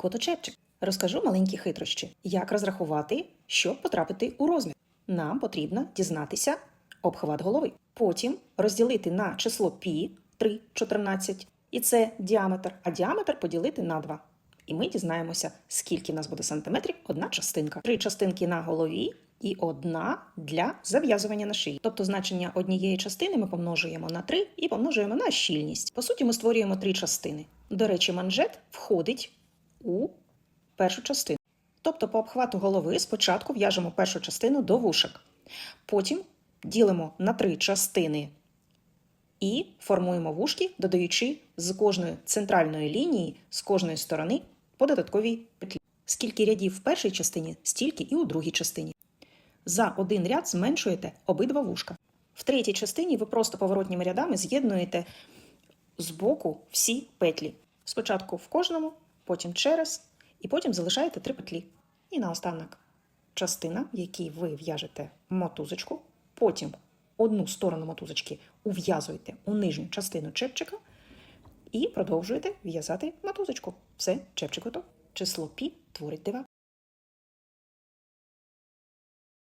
Коточепчик. Розкажу маленькі хитрощі, як розрахувати, щоб потрапити у розмір. Нам потрібно дізнатися обхват голови. Потім розділити на число пі 3, 14, і це діаметр, а діаметр поділити на 2. І ми дізнаємося, скільки в нас буде сантиметрів одна частинка. Три частинки на голові і одна для зав'язування на шиї. Тобто значення однієї частини ми помножуємо на 3 і помножуємо на щільність. По суті, ми створюємо три частини. До речі, манжет входить у першу частину. Тобто, по обхвату голови спочатку в'яжемо першу частину до вушок, потім ділимо на три частини і формуємо вушки, додаючи з кожної центральної лінії, з кожної сторони по додатковій петлі. Скільки рядів в першій частині, стільки і у другій частині. За один ряд зменшуєте обидва вушка. В третій частині ви просто поворотніми рядами з'єднуєте з боку всі петлі. Спочатку в кожному, потім через, і потім залишаєте три петлі. І наостанок частина, в якій ви в'яжете мотузочку, потім одну сторону мотузочки ув'язуєте у нижню частину чепчика і продовжуєте в'язати мотузочку. Все, чепчик готов. Число пі творить дива.